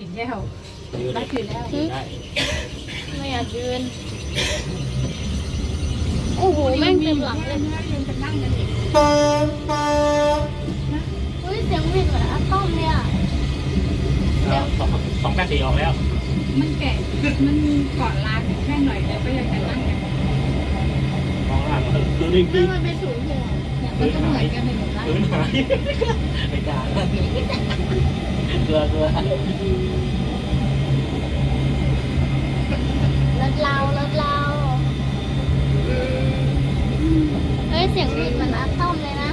กินแล้วยืนรักกินแล้วได้ไม่อยากยืน โอ้โหแม่งเต็มหลังเลยยืนกันนั่งกันอีกเฮ้ยเสียงวินเหมือนอะตอมเลยอะเอาสองสองแปดสี่ออกแล้ว มันแก่มันเกาะลานแค่หน่อยแต่ก็ยังจะนั่งกันมองล่างดูดิไม่ดิมันเป็นศูนย์หัวเนี่ยมันก็เหมือนกันในหมู่บ้านพื้นหายไม่กล้าเกลือเกลือรถเรารถเราเฮ้ยเสียงวินเหมือนอะตอมเลยนะ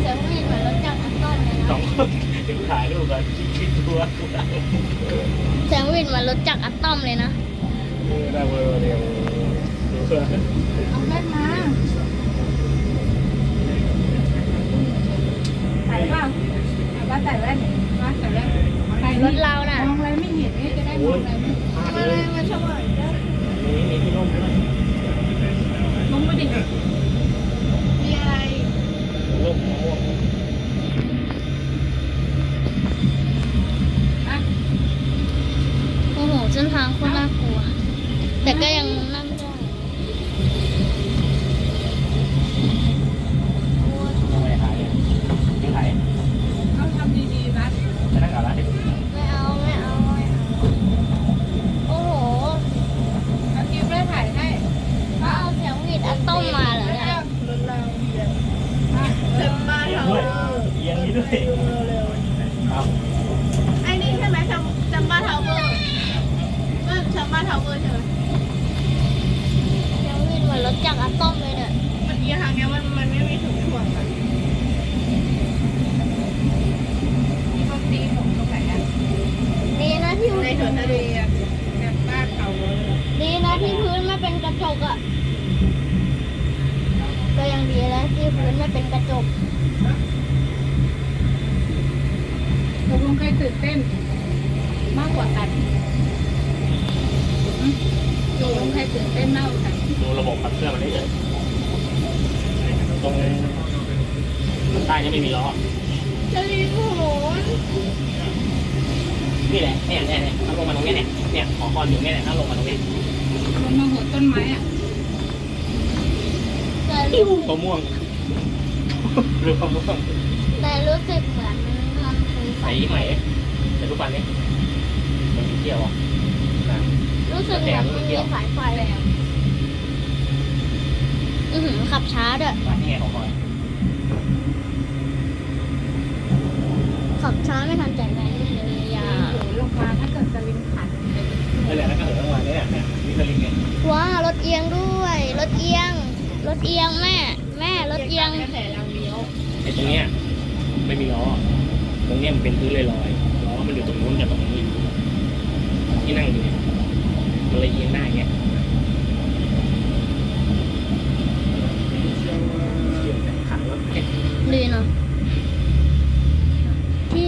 เสียงวินเหมือนรถจักรอะตอมเลยสอนะงคนถึงถ่ายรูปกันคิดตัวเสียงวินเหมือนรถจักรอะตอมเลยนะได้เวอร์เดียวเอาแม่มาใส่เปล่าเอาว่าใส่แว่น อนรถจักอัต้มเลยเนี่ย มันเอียงทางเนี้ยมันมันไม่มีถุงถ่วงอะ มีคนตีผมตรงไหนอะ ดีนะที่ ในสวนทะเลอะ แบบบ้านเขาเลย ดีนะที่พื้นไม่เป็นกระจกอะ ก็ยังดีแล้วที่พื้นไม่เป็นกระจก ตกลงใครตื่นเต้น มากกว่ากันตกลง ใครตื่นเต้นมากกว่ากันดูระบบขับเคลื่อนมันได้เลยตรงใต้นี่ไม่มีล้อจะรีบโหนนี่แหละเนี่ยเนี่ยเนี่ยถ้าลงมาตรงนี้เนี่ยเนี่ยขอคอนอยู่เนี่ยถ้าลงมาตรงนี้มันมาหัวต้นไม้อะแต่ติ้วมะม่วงหรือมะม่วงแต่รู้สึกเหมือนมันคือใส่ใหม่แต่ทุกวันนี้มันมีเกี่ยวอะนะรู้ สึกเหมือนมันมีสายไฟอือหือขับช้าด้วย วันนี้ไงของคอนขับช้าไม่ทันใจแม่นี่เลยอย่าโหนลงมาถ้าเกิดสลิงขันนั่นแหละแล้วก็เหินทั้งวันเนี่ยเนี่ยมีสลิงเนี่ยว้ารถเอียงด้วย รถเอียง รถเอียงแม่ แม่รถเอียง กระแสเราเลี้ยวไอ้ตรงเนี้ยไม่มีล้อตรงเนี้ยมันเป็นพื้นลอยๆล้อมันอยู่ตรงนู้นกับตรงนี้ที่นั่งอยู่เนี่ย มันเลยเอียงได้เงี้ยเกี่ยวแต่ขันรถเนี่ยดีเนาะที่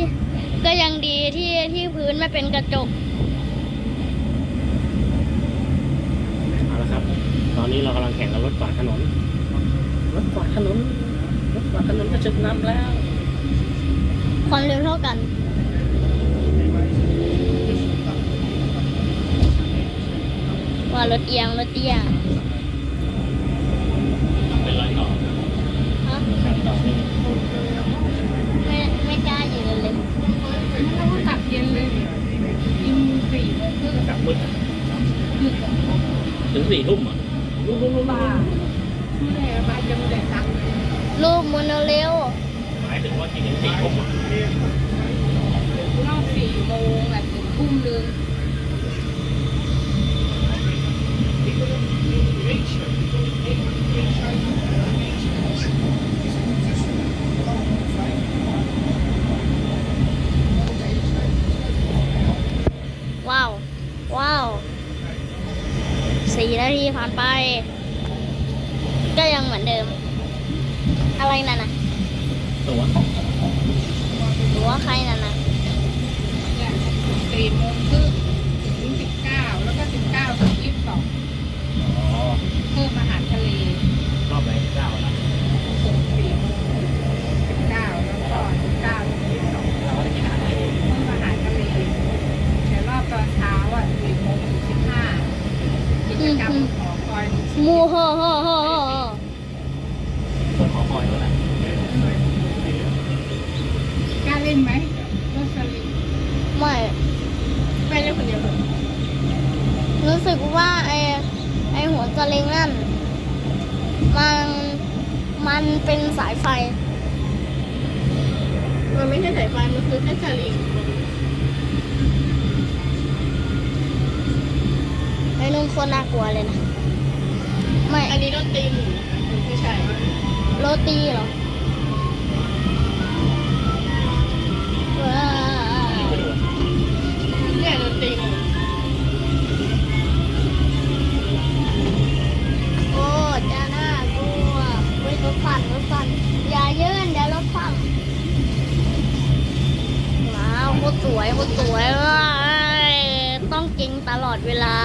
ก็ยังดีที่ที่พื้นไม่เป็นกระจกเอาละครับ ตอนนี้เรากำลังแข่งกับรถกวาดถนน รถกวาดถนน รถกวาดถนนก็จะนำแล้ว ความเร็วเท่ากัน ว่ารถเอียงรถเอียงเป็นร้อยต่อฮะแข่งต่อนี่ไม่ไม่กล้ายืนเลยแล้วก็กลับเย็นเลยยิงสี่โมงครึ่งกลับมืดหยุดถึงสี่ทุ่มอะบ้าไม่ได้บ้าจะไม่ได้ตังค์รูปโมโนเรลหมายถึงว่าที่ถึงสี่ทุ่มอะนอกสี่โมงแบบถึงทุ่มนึง นาทีผ่านไป ก็ยังเหมือนเดิม อะไรนั่นน่ะ ตัวหรือว่าใครนั่นน่ะเนี่ยสี่โมงครึ่งถึงสิบเก้าแล้วก็สิบเก้าถึงยี่สิบสองอ๋อเพิ่มอาหารทะเลรอบไหนเก้าละส่งสี่โมงสิบเก้าแล้วก็สิบเก้าถึงยี่สิบสองเราก็ได้กินอาหารทะเลเพิ่มอาหารทะเล มูโฮโฮโฮโฮคนขอคอยแล้วแหละกล้าเล่นไหมรถสลิงไม่ไม่ได้คนเดียวเหรอรู้สึกว่าไอไอหัวสลิงนั่น มันมันเป็นสายไฟ มันไม่ใช่สายไฟมันคือแค่สลิงไอ้นุ่นโคนน่ากลัวเลยนะ ไม่ อันนี้โดนตีหมูไม่ใช่ โรตีเหรอว้าไม่ดูเนี่ยโดนตีหมูโอ้จะน่ากลัวเฮ้ยรถสั่นรถสั่นอย่าเยื่นเดี๋ยวรถสั่นว้าวโคตรสวยโคตรสวยเว้ยต้องเก่งตลอดเวลา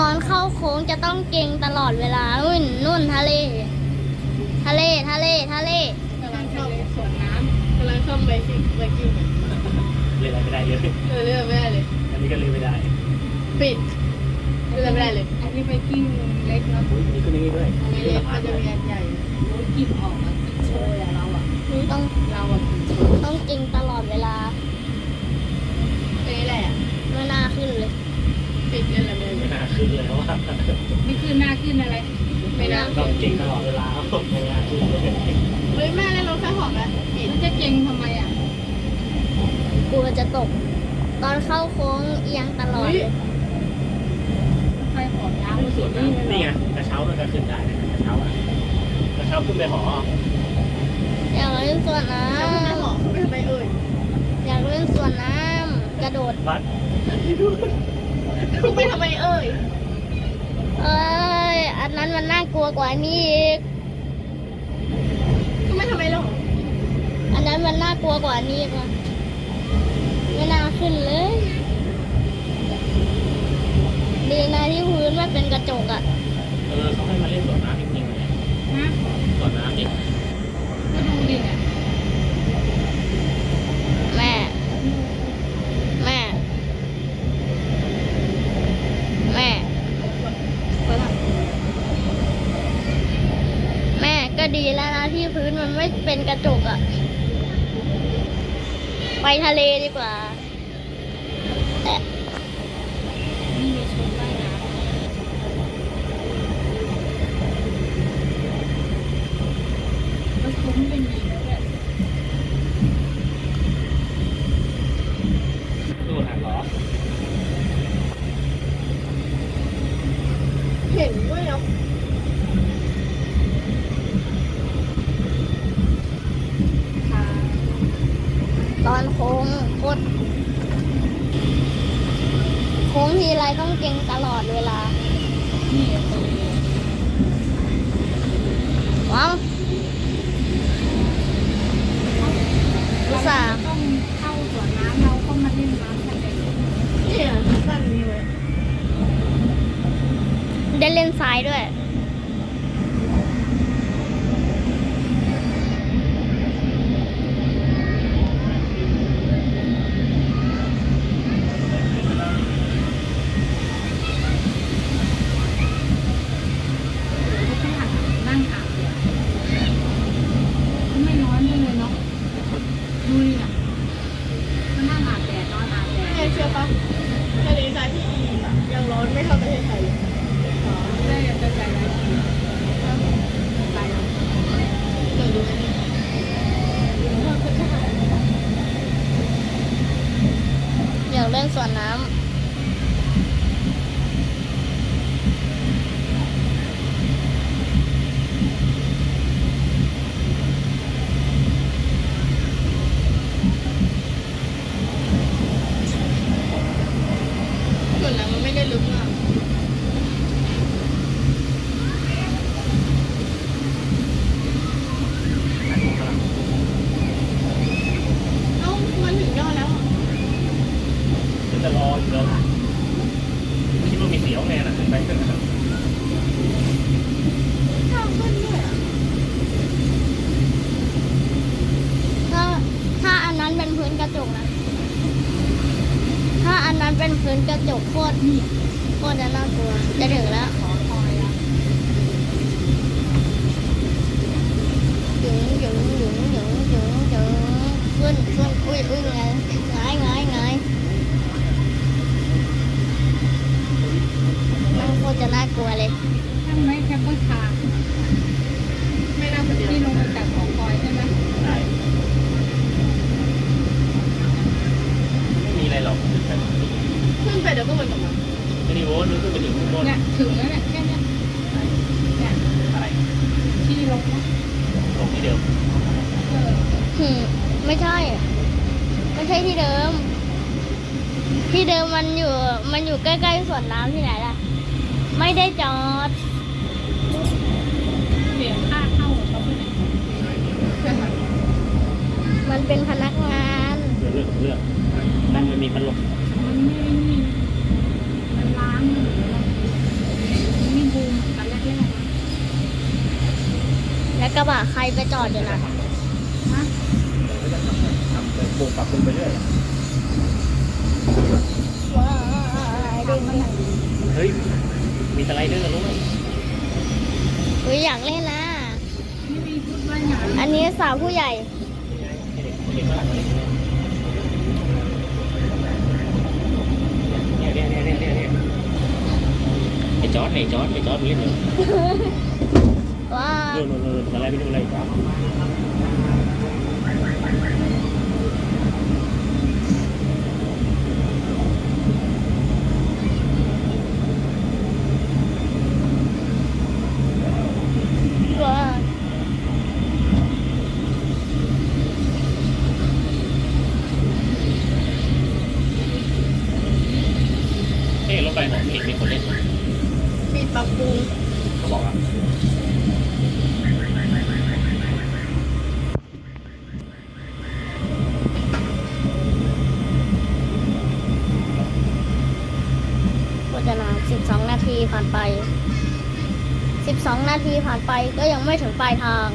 ตอนเข้าโค้งจะต้องเก่งตลอดเวลานู่นนู่นทะเล ทะเลทะเลทะเลกำลังทะเลสวนน้กำลังซ่อมไบซิ่งไบกิ้งเล่นอะไรไม่ได้เลยเออเลือกไม่ได้เลย อันนี้ก็เล่นไม่ได้ ปิดเลือกไม่ได้เลยำอันนี้ไปกิ้งเล็กแล้วอุ้ยมีขึ้นอย่างนี้ด้วยไม่เล็กมันจะมีอันใหญ่รถกิบออกมาโชยอะเราอะต้องเราอะต้องเก่งตลอดเวลา เป็นนี่แหละ ไม่น่าขึ้นเลย ปิดเล่นอะไรไม่ ไม่ได้น่าขึ้นเลยว่านี่คือหน้าขึ้นอะไร ไม่น่าต้องเก่งตลอดเวลาไม่น่าขึ้นเลยเฮ้ยแม่เล่นรถไฟหอมไหมปิดมันจะเก่งทำไมอะกลัวจะตก ตอนเข้าโค้งเอียงตลอดเลยไฟหอมน้ำมันสวนนี่เลยนี่ไงกระเช้ามันก็ขึ้นได้นะกระเช้าอะกระเช้าขึ้นไปหออยากเล่นสวนน้แล้วคุณแม่หอมไม่ทำไมเอ่ยำอยากเล่นสวนน้ำกระโดดบัส คุณไม่ทำไมเอ่ย เอ้ย อันนั้นมันน่ากลัวกว่านี้อีกคุณไม่ทำไมหรออันนั้นมันน่ากลัวกว่านี้อีกอะไม่น่าขึ้นเลย ดีนะที่พื้นไม่เป็นกระจกอะเออเขาให้มาเล่นสวนน้ำจริงๆเลยนะสวนน้ำดิก็ดูดิเนี่ย แม่ แม่ แม่ แม่ก็ดีแล้วนะที่พื้นมันไม่เป็น กระจกอะไปทะเลดีกว่า นี่มีชุดว่ายน้ำแล้วคุ้มเป็นหญิงแล้วด้วย ดูหันเหรอ เห็นด้วยเหรอ ค่ะ ตอน โค้งโคตรโค้งทีไรต้องเก่งตลอดเวลา นี่ทะเลว้าวอุตส่าห์ต้องเข้าสวนน้ำเราก็มาเล่นน้ำทะเลเนี่ยสั้นนี่ไว้ได้เล่นทรายด้วย ก็แค่หันนั่งอาบเลยก็ไม่ร้อนเลยเนาะดูดิอะก็นั่งอาบแดดนอนอาบแดด แม่เชื่อปะทะเลทรายที่อียิปต์อะยังร้อนไม่เท่าประเทศไทยเลย ได้จะใจร้ายจริงไป เดี๋ยวดูอันนี้ อยากเล่น ส่วนน้ำ จะถึงแล้วขอคอยแล้วหยุงหยุงหยุงหยุงหยุงหยุงขึ้นขึ้นอุ้ยอุ้ยไงไงไงไงมันโคตรจะน่ากลัวเลยทำไมแคปเปอร์คาร์ไม่น่าจะที่ลงมาจากของคอยใช่ไหมใไม่มีอะไรหรอกขึ้นไปเดี๋ยวก็วนกลับมา ไม่โว้นมันขึ้นไปถึงข้างบนเนี่ยถึงแล้วเนี่ยแค่เนี้ยเนี่ยอะไรที่ลงนะลงที่เดิมเออหืมไม่ใช่ ไม่ใช่ที่เดิม ที่เดิมมันอยู่ มันอยู่ใกล้ๆสวนน้ำที่ไหนล่ะ ไม่ได้จอดเสียค่าเข้าเขาไปเนี่ยมันเป็นพนักงานเรื่องของเรื่องนั่นมันมีพัดลมมันไม่ได้นี่มั กระบะใครไปจอดอยู่นะฮะก็จะทำทำไปปลูกปรับปรุงไปเรื่อยว้ายเด็กมันเฮ้ย มีสไลเดอร์รู้ไหมอุ้ยอยากเล่นนะไม่มีชุดว่ายน้ำอันนี้สาวผู้ใหญ่เด็กฝรั่งเนี่ยเนี่ยเนี่ยเนี่ยเนี่ยเนี่ยไอ้จอร์ดไอ้จอร์ดไอ้จอร์ดมันเล่นอยู่ ว้านู่นนู่นนู่นสไลด์ไปนู่นเลยจอร์ด 12 นาทีผ่านไปก็ยังไม่ถึงปลายทาง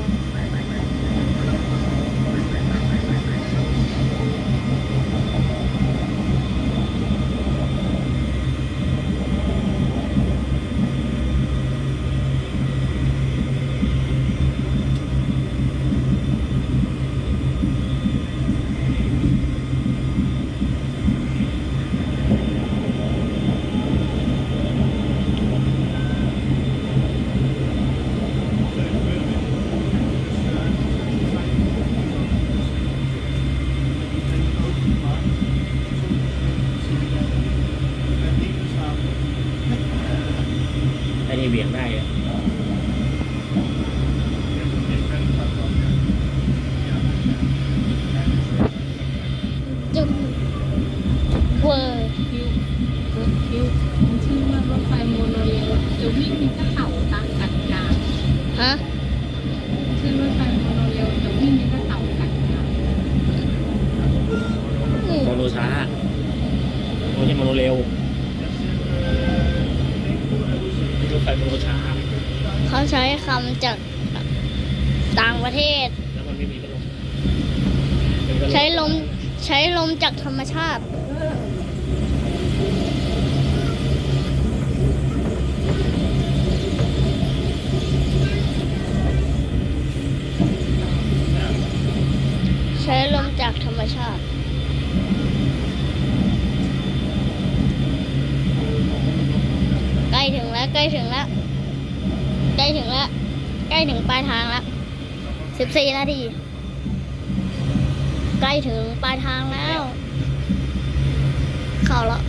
จากธรรมชาติใช้ลมจากธรรมชาติใกล้ถึงแล้วใกล้ถึงแล้วใกล้ถึงแล้วใกล้ถึงปลายทางแล้วสิบสี่นาทีใกล้ถึงปลายทางแล้ว เข้าแล้ว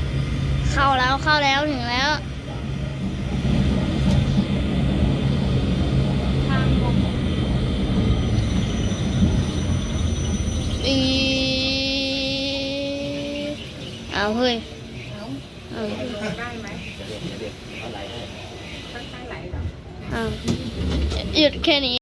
เข้าแล้วเข้าแล้วถึงแล้วอีเอาเฮ้ยเอาได้ไหมใช่ไหมใช่ไหลเหรอเอาหยุดแค่นี้